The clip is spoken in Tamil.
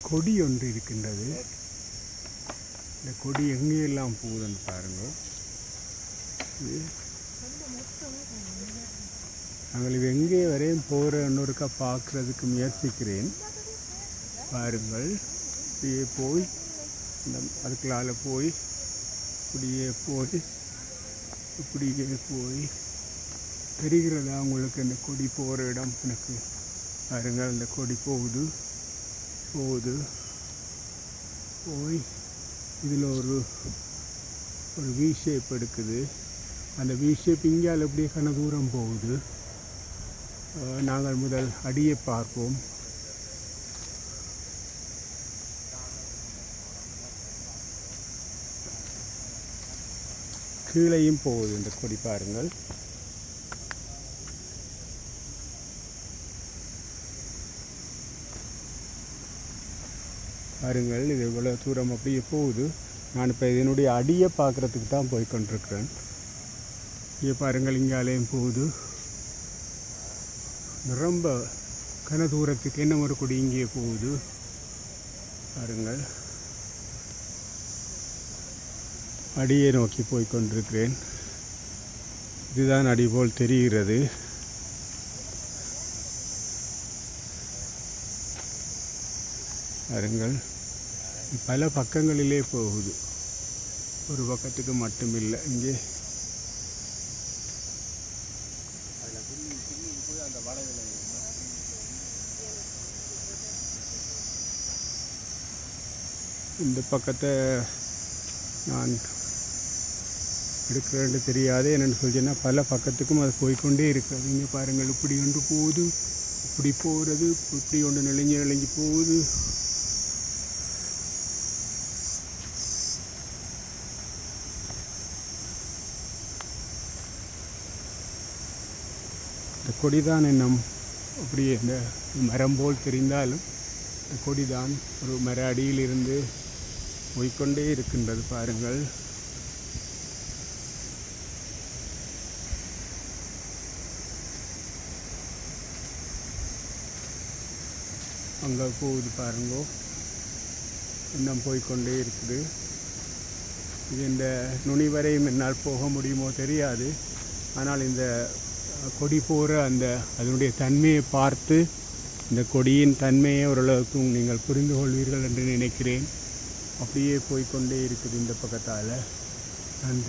கொடி ஒன்று இருக்கின்றது. இந்த கொடி எங்கேயெல்லாம் போகுதுன்னு பாருங்கள் நாங்கள் இது எங்கே வரையும் போகிற ஒருக்கா பார்க்குறதுக்கு முயற்சிக்கிறேன். பாருங்கள். இப்படியே போய் இந்த அதுக்குள்ளால போய் இப்படியே போய் இப்படியே போய். தெரிகிறதா உங்களுக்கு இந்த கொடி போகிற இடம் எனக்கு? பாருங்கள் இந்த கொடி போகுது. போகுது போய் இதில் ஒரு ஒரு வி ஷேப் எடுக்குது. அந்த வி ஷேப் இங்கேயால் எப்படியே கன தூரம் போகுது. நாங்கள் முதல் அடியை பார்ப்போம். கீழையும் போகுது இந்த கொடி பாருங்கள். பாருங்கள் இது இவ்வளோ தூரம் அப்படியே போகுது. நான் இப்போ இதனுடைய அடியை பார்க்குறதுக்கு தான் போய் கொண்டிருக்கிறேன். இங்கே பாருங்கள் இங்காலேயும் போகுது. ரொம்ப கன தூரத்துக்கு என்ன ஒரு கொடி இங்கே போகுது. பாருங்கள். அடியை நோக்கி போய் கொண்டிருக்கிறேன். இதுதான் அடி போல் தெரிகிறது. பாருங்கள். பல பக்கங்களிலே போகுது. ஒரு பக்கத்துக்கு மட்டுமில்லை இங்கே. இந்த பக்கத்தை நான் எடுக்கிறேன்னு தெரியாது என்னென்னு சொல்லிச்சுன்னா பல பக்கத்துக்கும் அது போய்க்கொண்டே இருக்கிறது இங்கே பாருங்கள் இப்படி ஒன்று போகுது இப்படி போகிறது இப்படி ஒன்று நெளிஞ்சு நெளிஞ்சு போகுது. இந்த கொடிதான் என்னும் அப்படியே இந்த மரம் போல் தெரிந்தாலும் இந்த கொடிதான் ஒரு மர அடியிலிருந்து போய்க்கொண்டே இருக்கின்றது பாருங்கள். அங்கே போகுது பாருங்கோ. இன்னும் போய்க்கொண்டே இருக்குது. இது இந்த நுனி வரையும் என்னால் போக முடியுமோ தெரியாது. ஆனால் இந்த கொடி போகிற அந்த அதனுடைய தன்மையை பார்த்து இந்த கொடியின் தன்மையை ஓரளவுக்கும் நீங்கள் புரிந்து கொள்வீர்கள் என்று நினைக்கிறேன். அப்படியே போய்க்கொண்டே இருக்குது இந்த பக்கத்தால். நன்றி.